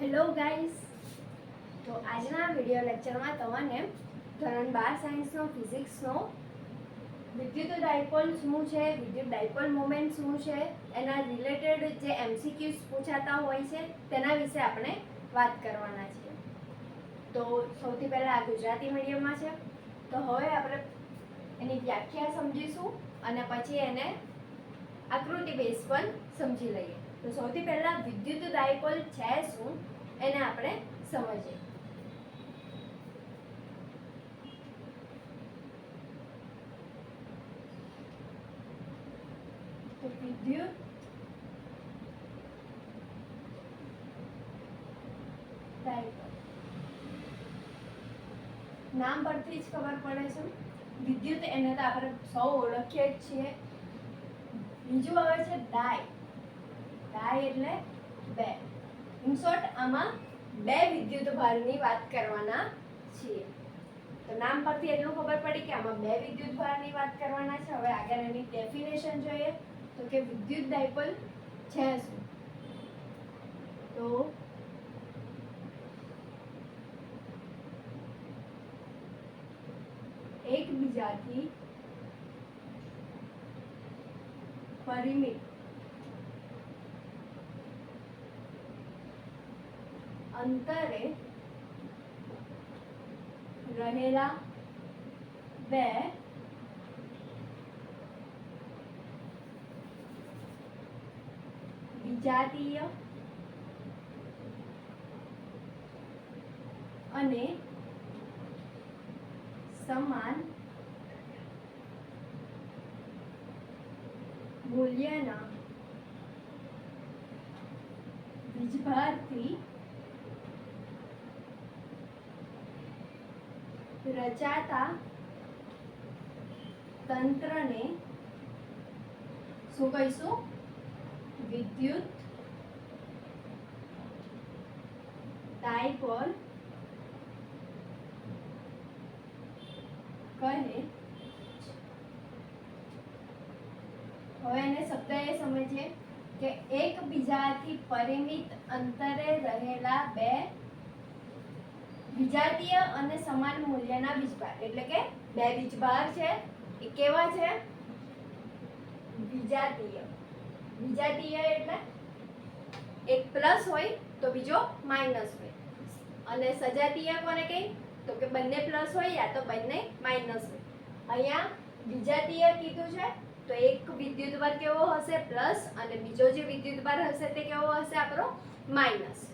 Hello guys તો આજના video લેક્ચરમાં તમને ધોરણ બાર સાયન્સનો ફિઝિક્સનો વિદ્યુત ડાયપોલ શું છે, વિદ્યુત ડાયપોલ મોમેન્ટ શું છે, એના રિલેટેડ જે એમસીક્યુઝ પૂછાતા હોય છે, તેના વિશે આપણે વાત કરવાના છીએ. તો સૌથી પહેલાં આ ગુજરાતી મીડિયમમાં છે. તો હવે આપણે એની વ્યાખ્યા સમજીશું અને પછી એને આકૃતિ બેઝ પણ સમજી લઈએ. તો સૌથી પહેલા વિદ્યુત ડાયપોલ છે શું? એને આપણે સમજીએ. વિદ્યુત નામ પરથી જ ખબર પડે છે. વિદ્યુત એને તો આપણે સૌ ઓળખીએ જ છીએ. બીજું આવે છે ડાય. ડાય એટલે બે. ઇન શોર્ટ આમાં બે વિદ્યુત ભારની વાત કરવાના છીએ. તો નામ પરથી એટલું ખબર પડી કે આમાં બે વિદ્યુત ભારની વાત કરવાના છે. હવે આગળ એની ડેફિનેશન જોઈએ તો કે વિદ્યુત ડાયપોલ છે શું? તો એકબીજાથી પરિમિત. અંતરે રહેલા બે વિજાતીય અને સમાન મૂલ્યના વીજભારથી રચાતા તંત્રને શું કહીશું? વિદ્યુત ડાયપોલ કહે. હવે એને શબ્દ એ સમજીએ કે એકબીજાથી પરિમિત અંતરે રહેલા બે વિજાતીય અને સમાન મૂલ્યના વીજભાર એટલે કે બે બીજભાર છે, એ કેવા છે? વિજાતીય. વિજાતીય એટલે એક પ્લસ હોય તો બીજો માઇનસ હોય. અને સજાતીય કોને કહી? તો કે બંને પ્લસ હોય યા તો બંને માઇનસ હોય. અહીંયા વિજાતીય કીધું છે, તો એક વિદ્યુતભાર કેવો હશે? પ્લસ. અને બીજો જે વિદ્યુતભાર હશે તે કેવો હશે? આપણો માઇનસ.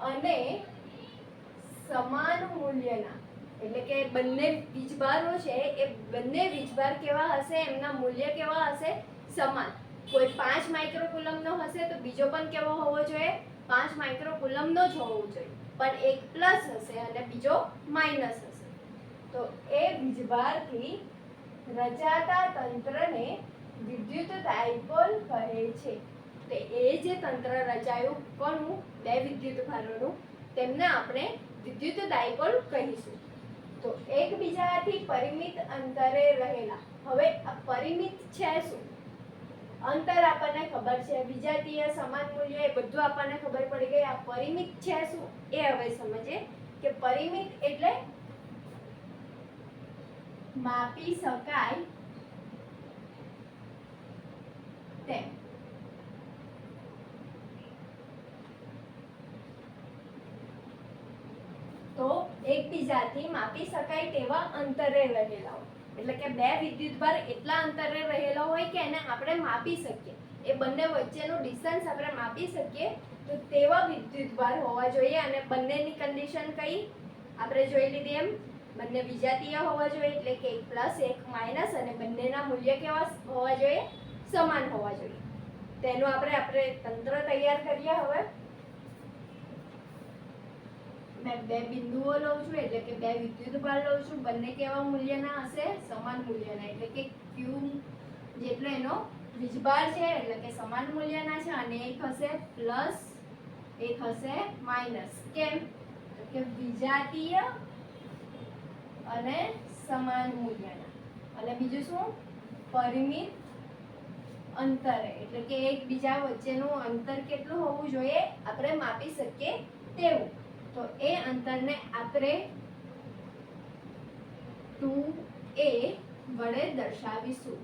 અને સમાન મૂલ્યના. એટલે કે બંને વીજભારો છે, એ બંને વીજભાર કેવા હશે, એમના મૂલ્ય કેવા હશે? સમાન. કોઈ પાંચ માઇક્રોકુલમનો હશે તો બીજો પણ કેવો હોવો જોઈએ? પાંચ માઇક્રોકુલમનો જ હોવો જોઈએ. પણ એક પ્લસ હશે અને બીજો માઇનસ હશે. તો એ વીજભારથી રચાતા તંત્રને વિદ્યુત ડાયપોલ કહે છે. તે એ જે તંત્ર રચાયું કોનું? બે વિદ્યુત ભારોનું તેમને આપણે વિદ્યુત ડાયપોલ કહીશું. તો એકબીજાથી પરિમિત અંતરે રહેલા. હવે પરિમિત છે શું? અંતર આપણને ખબર છે, વિજાતીય સમાન મૂલ્ય એ બધું આપણને ખબર પડી ગઈ. આ પરિમિત છે શું? એ હવે સમજીએ કે પરિમિત એટલે માપી શકાય તેમ તો એકબીજાથી માપી શકાય તેવા અંતરે રહેલા હોય. એટલે કે બે વિદ્યુતભાર એટલા અંતરે રહેલા હોય કે એને આપણે માપી શકીએ. એ બંને વચ્ચેનું ડિસ્ટન્સ આપણે માપી શકીએ, તો તેવા વિદ્યુતભાર હોવા જોઈએ અને બંનેની કન્ડિશન કઈ? આપણે જોઈ લીધી એમ. બંને વિજાતીય હોવા જોઈએ, એટલે કે એક પ્લસ એક માઇનસ અને બંનેના મૂલ્ય કેવા હોવા જોઈએ? સમાન હોવા જોઈએ. તેનું આપણે આપણે તંત્ર તૈયાર કરીએ હવે. મેં બે બિંદુઓ લઉં છું, એટલે કે બે વિદ્યુતભાર લઉં છું. બંને કેવા મૂલ્યના હશે? સમાન મૂલ્યના. એટલે કે ક્યુ જેટલો એનો વીજભાર છે, એટલે કે સમાન મૂલ્યના છે, અને એક હશે પ્લસ એક હશે માઇનસ કેમ? કે વિજાતીય અને સમાન મૂલ્યના. અને બીજું શું? પરિમિત અંતરે. એટલે કે એકબીજા વચ્ચેનું અંતર કેટલું હોવું જોઈએ? આપણે માપી શકીએ તેવું. તો એ અંતરને આપણે ટુ એ વડે દર્શાવીશું.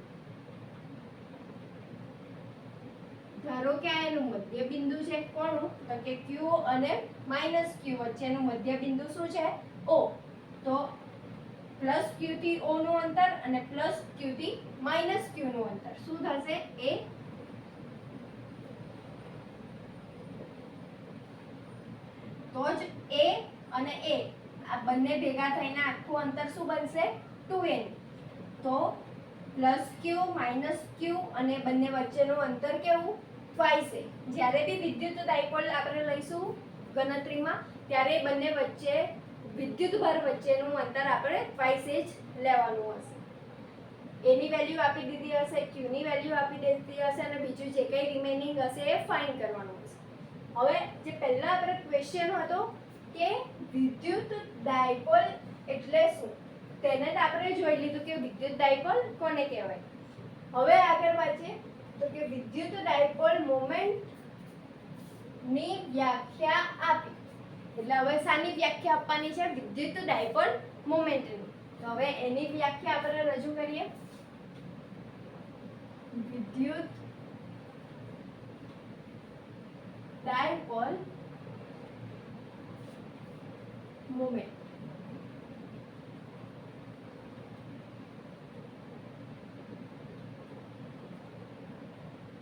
ધારો કે આ એનું મધ્ય બિંદુ છે કોણ, તો કે ક્યુ અને માઇનસ ક્યુ વચ્ચેનું મધ્ય બિંદુ શું છે? ઓ તો પ્લસ ક્યુ થી ઓ નું અંતર અને પ્લસ ક્યુ થી માઇનસ ક્યુ નું અંતર. શું થશે? એ તો જ એ અને એ આ બંને ભેગા થઈને આખું અંતર શું બનશે? ટુ એન તો પ્લસ ક્યુ માઇનસ ક્યુ અને બંને વચ્ચેનું અંતર કેવું? ટ્વાઇસ એ જ્યારે બી વિદ્યુત ડાયપોલ આપણે લઈશું ગણતરીમાં, ત્યારે બંને વચ્ચે વિદ્યુત ભાર વચ્ચેનું અંતર આપણે ટ્વાઇસ એ જ લેવાનું હશે. એની વેલ્યુ આપી દીધી હશે ક્યુની વેલ્યુ આપી દીધી હશે અને બીજું જે કંઈ રિમેનિંગ હશે એ ફાઇન કરવાનું. હશે હવે જે પહેલા આપણે ક્વેશ્ચન હતો કે વિદ્યુત ડાયપોલ એટલે શું? તેને જ આપણે જોઈ લીધું કે વિદ્યુત ડાયપોલ કોને કહેવાય? હવે આગળ વાંચીએ. તો કે વિદ્યુત ડાયપોલ મોમેન્ટની વ્યાખ્યા આપી. એટલે હવે શાની વ્યાખ્યા આપવાની છે? વિદ્યુત ડાયપોલ મોમેન્ટની તો હવે એની વ્યાખ્યા આપણે રજૂ કરીએ. વિદ્યુત ડાયપોલ મોમેન્ટ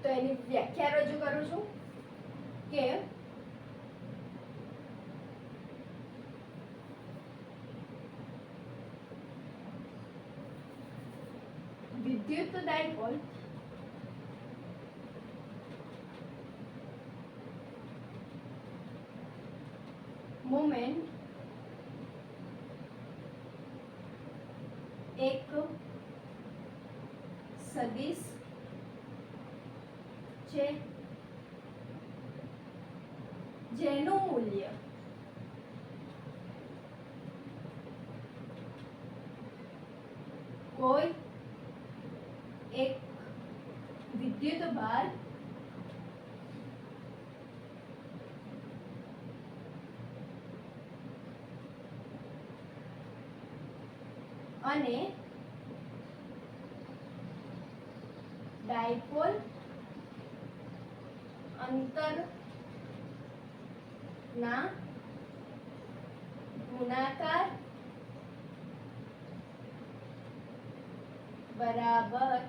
તો એની વ્યાખ્યા રજૂ કરું છું કે વિદ્યુત ડાયપોલ મોમેન્ટ એક સદિશ છે જેનું મૂલ્ય કોઈ એક વિદ્યુત ભાર અને ડાયપોલ અંતર ના ગુણાકાર બરાબર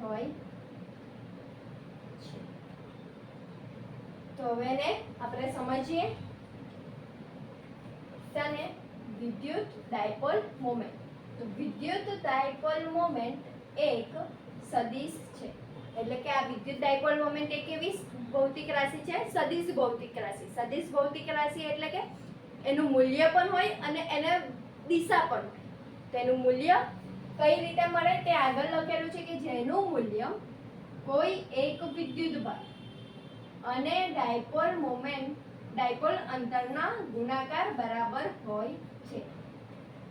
હોય છે. તો હવે એને આપણે સમજીએ. તને વિદ્યુત ડાયપોલ મોમેન્ટ. વિદ્યુત ડાયપોલ મોમેન્ટ એક સદિશ છે. એટલે કે આ વિદ્યુત ડાયપોલ મોમેન્ટ એ કેવી ભૌતિક રાશિ છે સદિશ ભૌતિક રાશિ. સદિશ ભૌતિક રાશિ એટલે કે એનું મૂલ્ય પણ હોય અને એને દિશા પણ હોય. તો એનું મૂલ્ય કઈ રીતે મળે તે આગળ લખેલું છે કે જેનું મૂલ્ય કોઈ એક વિદ્યુત ભાર અને ડાયપોલ મોમેન્ટ, ડાયપોલ અંતરના ગુણાકાર બરાબર હોય છે.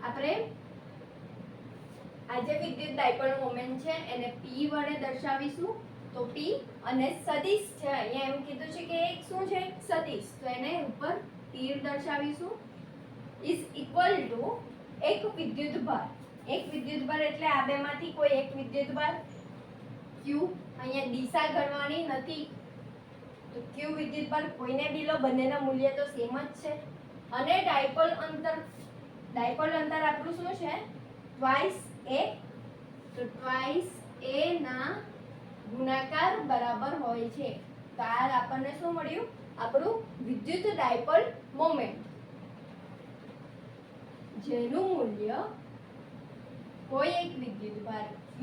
આપણે આ જે વિદ્યુત ડાયપોલ મોમેન્ટ છે, એને પી વડે દર્શાવીશું. તો પી અને સદિશ છે, અહીંયા એમ કીધું છે કે એક શું છે? સદિશ. તો એને ઉપર તીર દર્શાવીશું. ઇઝ ઇક્વલ ટુ એક વિદ્યુત ભાર. એક વિદ્યુત ભાર એટલે આ બેમાંથી કોઈ એક વિદ્યુત ભાર. ક્યુ અહીંયા દિશા ગણવાની નથી. તો ક્યુ વિદ્યુત ભાર કોઈને બી લો, બંનેના મૂલ્ય તો સેમ જ છે. અને ડાયપોલ અંતર ડાયપોલ અંતર આપણું શું છે? ટ્વાઇસ એ તો ટ્વાઇસ એ ના ગુણાકાર બરાબર હોય છે. તો આ આપણને શું મળ્યું? આપણું વિદ્યુત ડાયપોલ મોમેન્ટ જેનું મૂલ્ય કોઈ એક વિદ્યુત ભાર Q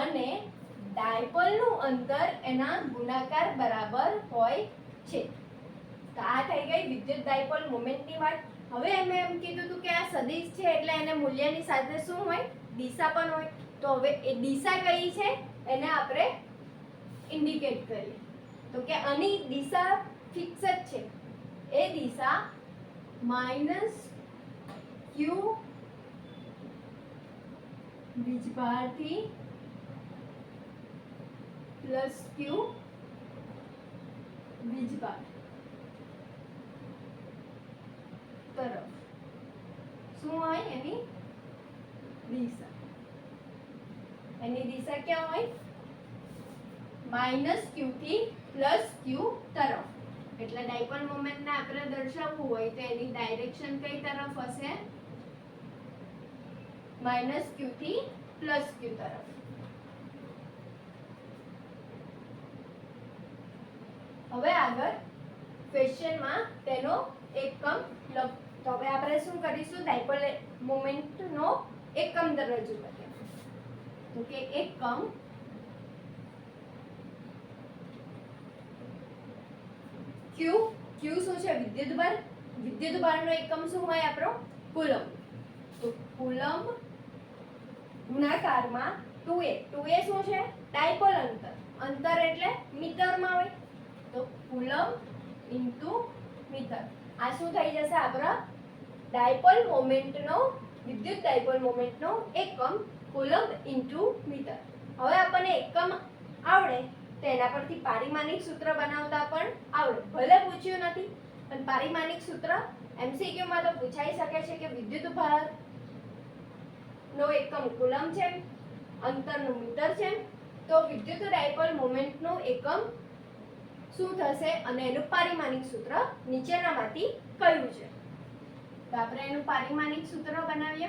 અને ડાયપોલનું અંતર એના ગુણાકાર બરાબર હોય છે. તો આ થઈ ગઈ વિદ્યુત ડાયપોલ મોમેન્ટની વાત. હવે એમ એમ કીધું હતું કે આ સદિશ છે એટલે એને મૂલ્યની સાથે શું હોય? દિશા પણ હોય. તો હવે એ દિશા કઈ છે? એને આપણે ઇન્ડિકેટ કરીએ. તો કે આની દિશા ફિક્સ જ છે. એ દિશા માઇનસ ક્યુ વીજભારથી પ્લસ ક્યુ વીજભાર તરફ. શું હોય એની? દિશા. એની દિશા ક્યાં હોય? માઇનસ ક્યુ થી પ્લસ ક્યુ તરફ. એટલે ડાયપોલ મોમેન્ટને આપણે દર્શાવવું હોય તો એની ડાયરેક્શન કઈ તરફ હશે? માઇનસ ક્યુ થી પ્લસ ક્યુ તરફ. હવે આગળ ક્વેશ્ચનમાં તેનો એકમ લખ તો હવે આપણે શું કરીશું? ડાયપોલ મોમેન્ટનો એકમ દર રજૂ કરીએ. તો કે એકમ ક્યુ ક્યુ શું છે? વિદ્યુત બળ વિદ્યુત બળનો એકમ શું હોય આપણો? કુલમ તો કુલમ ગુણાકારમાં 2a 2a શું છે? ડાયપોલ અંતર. અંતર એટલે મીટરમાં હોય. તો કુલમ ઇન્ટુ મીટર. આ શું થઈ જશે? આપણો ડાયપોલ મોમેન્ટનો વિદ્યુત ડાયપોલ મોમેન્ટનો એકમ કુલમ ઇન્ટુ મીટર હવે આપણને એકમ આવડે, તો એના પરથી પારિમાણિક સૂત્ર બનાવતા પણ આવડે. ભલે પૂછ્યું નથી, પણ પારિમાણિક સૂત્ર એમસીક્યુમાં તો પૂછાઈ શકે છે કે વિદ્યુત ભાર નો એકમ કુલમ છે, અંતરનું મીટર છે, તો વિદ્યુત ડાયપોલ મોમેન્ટનો એકમ શું થશે? અને એનું પારિમાણિક સૂત્ર નીચેનામાંથી કયું છે? તો આપણે એનું પારિમાણિક સૂત્ર બનાવીએ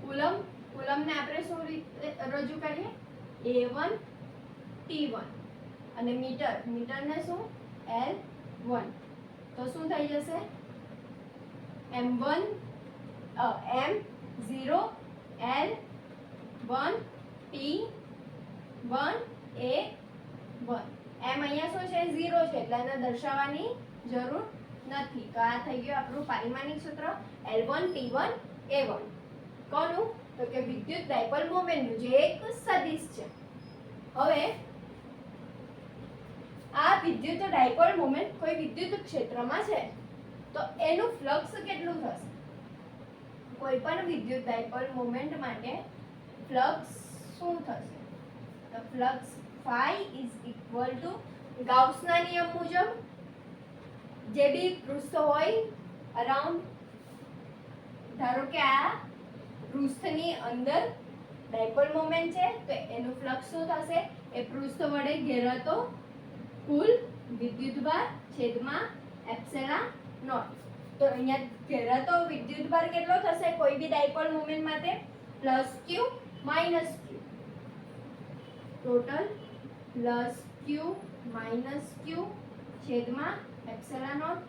કુલમ કુલમને આપણે શું રીતે રજૂ કરીએ? એ વન ટી વન અને મીટર, મીટરને શું? એલ વન તો શું થઈ જશે? M one M zero L one T one, A, one. એમ અહીંયા શું છે? ઝીરો છે, એટલે એને દર્શાવવાની જરૂર નથી. તો આ થઈ ગયું આપણું પારિમાણિક સૂત્ર. L one T one A one કોનું? તો કે વિદ્યુત ડાયપોલ મોમેન્ટનું, જે એક સદિશ છે. હવે, આ વિદ્યુત ડાયપોલ મોમેન્ટ કોઈ વિદ્યુત ક્ષેત્રમાં છે? તો એનું ફ્લક્સ કેટલું થશે? કોઈ પણ વિદ્યુત ડાયપોલ મોમેન્ટ માટે ફ્લક્સ શું થશે? Flux phi is equal to ગાઉસના નિયમ મુજબ, જે બી પૃષ્ઠ હોય અરાઉન્ડ ધારો કે આ પૃષ્ઠની અંદર ડાયપોલ મોમેન્ટ છે, તો એનું ફ્લક્સ શું થશે? એ પૃષ્ઠ વડે ઘેરાતો કુલ વિદ્યુતભાર છેદમાં એપ્સેલા નોટ. તો અહીંયા ઘેરાતો વિદ્યુતભાર કેટલો થશે? કોઈ બી ડાયપોલ મોમેન્ટ માટે? Plus q minus total plus q minus q છેદમાં એપ્સલા નોટ.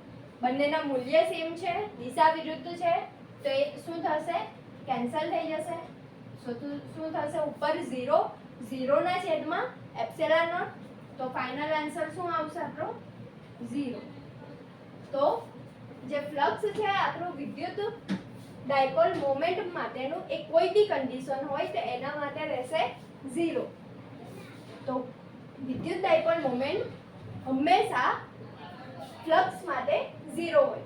બંનેના મૂલ્ય સેમ છે, દિશા વિરુદ્ધ છે, તો એ શું થશે? કેન્સલ થઈ જશે. શું થશે? ઉપર ઝીરો ઝીરોના છેદમાં એપ્સેલા નોટ. તો ફાઇનલ આન્સર શું આવશે આપણો? ઝીરો. તો જે ફ્લક્સ છે આપણું વિદ્યુત ડાયપોલ મોમેન્ટ માટેનું એ કોઈ બી કન્ડિશન હોય તો એના માટે રહેશે ઝીરો. તો વિદ્યુત ડાયપોલ મોમેન્ટ હંમેશા ફ્લક્સ માટે ઝીરો હોય.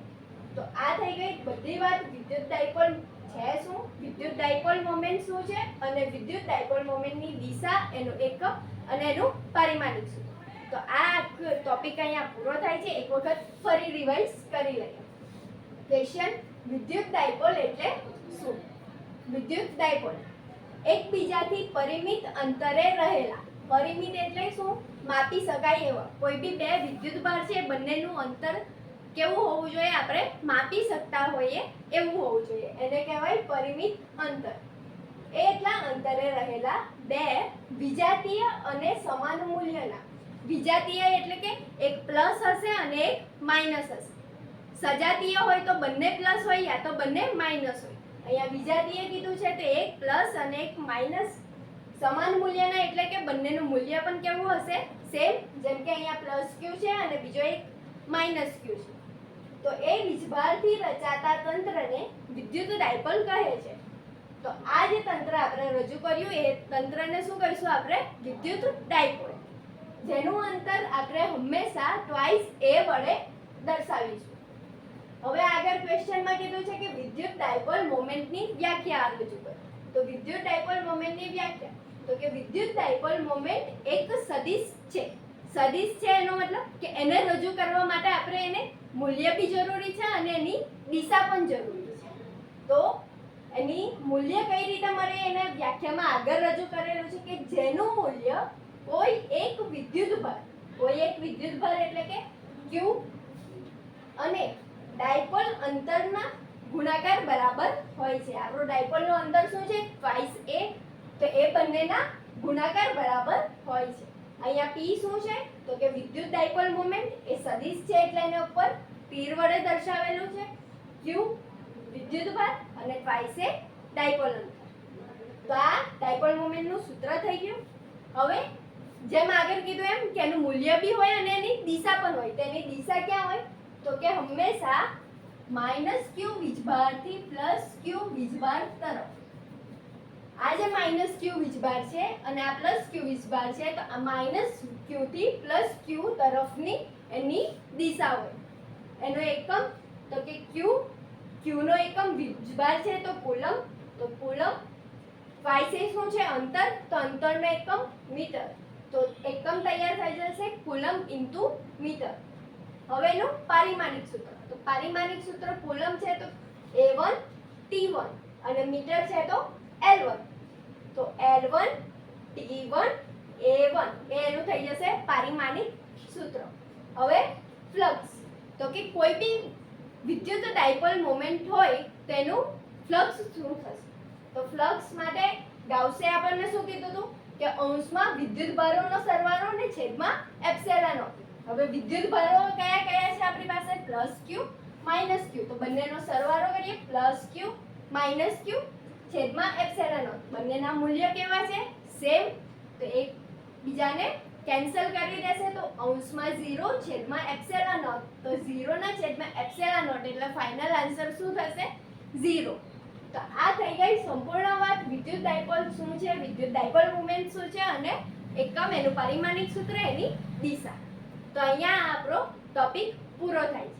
તો આ થઈ ગઈ બધી વાત. વિદ્યુત ડાયપોલ છે શું? વિદ્યુત ડાયપોલ મોમેન્ટ શું છે? અને વિદ્યુત ડાયપોલ મોમેન્ટની દિશા એનું એકમ અને એનું પારિમાણિક શું? તો આ ટોપિક અહીંયા પૂરો થાય છે. એક વખત ફરી રિવાઇઝ કરી લઈએ. ક્વેશ્ચન વિદ્યુત ડાયપોલ એટલે શું? વિદ્યુત ડાયપોલ એકબીજાથી પરિમિત અંતરે રહેલા. પરિમિત એટલે શું? માપી શકાય એવા. કોઈ બી બે વિદ્યુતભાર છે, બંનેનું અંતર કેવું હોવું જોઈએ? આપણે માપી શકતા હોઈએ એવું હોવું જોઈએ. એને કહેવાય પરિમિત અંતર. એ એટલા અંતરે રહેલા બે વિજાતીય અને સમાન મૂલ્યના. વિજાતીય એટલે કે એક પ્લસ હશે અને એક માઇનસ હશે. સજાતીય હોય તો બંને પ્લસ હોય, યા તો બંને માઇનસ હોય. અહીંયા વિજાતીય કીધું છે તો એક પ્લસ અને એક માઇનસ સમાન મૂલ્યના એટલે કે બંનેનું મૂલ્ય પણ કેવું હશે? સેમ જેમ કે અહીંયા પ્લસ ક્યુ છે અને બીજો એક માઇનસ ક્યુ છે. તો એ વીજભારથી રચાતા તંત્રને વિદ્યુત ડાયપોલ કહે છે. તો આ જે તંત્ર આપણે રજૂ કર્યું, એ તંત્રને શું કહીશું આપણે? વિદ્યુત ડાયપોલ. જેનું અંતર આપણે હંમેશા ટ્વાઇસ એ વડે દર્શાવીશું. હવે આગળ ક્વેશ્ચનમાં કીધું છે કે વિદ્યુત ડાયપોલ મોમેન્ટની વ્યાખ્યા રજૂ કરો. તો વિદ્યુત ડાયપોલ મોમેન્ટની વ્યાખ્યા. તો કે વિદ્યુત ડાયપોલ મોમેન્ટ એક સદિશ છે. સદિશ છે એનો મતલબ કે એને રજૂ કરવા માટે આપણે એને મૂલ્ય બી જરૂરી છે અને એની દિશા પણ જરૂરી છે. તો એની મૂલ્ય કઈ રીતે મળે એને વ્યાખ્યામાં આગળ રજૂ કરેલું છે કે જેનું મૂલ્ય કોઈ એક વિદ્યુત ભાર, કોઈ એક વિદ્યુત ભાર એટલે કે ક્યુ અને ડાયપોલ અંતરના ગુણાકાર બરાબર હોય છે. આપણો ડાયપોલનો અંતર શું છે? ટ્વાઇસ એ તો એ બંનેના ગુણાકાર બરાબર હોય છે. અહીંયા પી શું છે? તો કે વિદ્યુત ડાયપોલ મોમેન્ટ એ સદિશ છે એટલે એને ઉપર. તીર વડે દર્શાવેલું છે. ક્યુ વિદ્યુત ભાર અને ટ્વાઇસ એ ડાયપોલ તો આ ડાયપોલ મોમેન્ટનું સૂત્ર થઈ ગયું. હવે જેમ આગળ કીધું એમ કે એનું મૂલ્ય બી હોય અને એની દિશા પણ હોય. તો એની દિશા ક્યાં હોય? તો કે હંમેશા માઇનસ ક્યુ વીજભારથી પ્લસ ક્યુ વીજભાર તરફ. આ જે માઇનસ ક્યુ વીજભાર છે અને આ પ્લસ ક્યુ વીજભાર છે, તો આ માઇનસ ક્યુથી પ્લસ ક્યુ તરફની એની દિશા હોય. એનો એકમ, તો કે ક્યુ ક્યુનો એકમ વીજભાર છે, તો કુલમ તો કુલમ વાયસે શું છે? અંતર, તો અંતરનો એકમ મીટર. તો એકમ તૈયાર થઈ જશે કુલમ ઇન્ટુ મીટર. હવે એનું પારિમાણિક સૂત્ર. તો પારિમાણિક સૂત્ર કુલમ છે, તો એ વન ટી વન અને મીટર છે, તો એલ વન તો L one T one A one એ એનું થઈ જશે પારિમાણિક સૂત્ર. હવે ફ્લક્સ. તો કે કોઈ બી વિદ્યુત ડાયપોલ મોમેન્ટ હોય તેનું ફ્લક્સ શું થશે? તો ફ્લક્સ માટે ગાઉસે આપણને શું કીધું હતું કે અંશમાં વિદ્યુત ભારોનો સરવાળો ને છેદમાં એપ્સિલોન હવે વિદ્યુત ભારો કયા કયા છે આપણી પાસે? Plus q, minus q. તો બંનેનો સરવાળો કરીએ. પ્લસ ક્યુ, માઇનસ ક્યુ છેદમાં એપ્સિલોન બંનેના મૂલ્ય કેવા છે? સેમ તો એક બીજાને કેન્સલ કરી દેશે તો અંશમાં 0 છેદમાં એપ્સિલોન તો 0 ના છેદમાં એપ્સિલોન એટલે ફાઇનલ આન્સર શું થશે? 0 તો આ થઈ ગઈ સંપૂર્ણ વાત. વિદ્યુત ડાયપોલ શું છે? વિદ્યુત ડાયપોલ મુવમેન્ટ શું છે? અને એકમ એનું પારિમાણિક સૂત્ર એની દિશા. તો અહીંયા આપણો ટોપિક પૂરો થાય છે.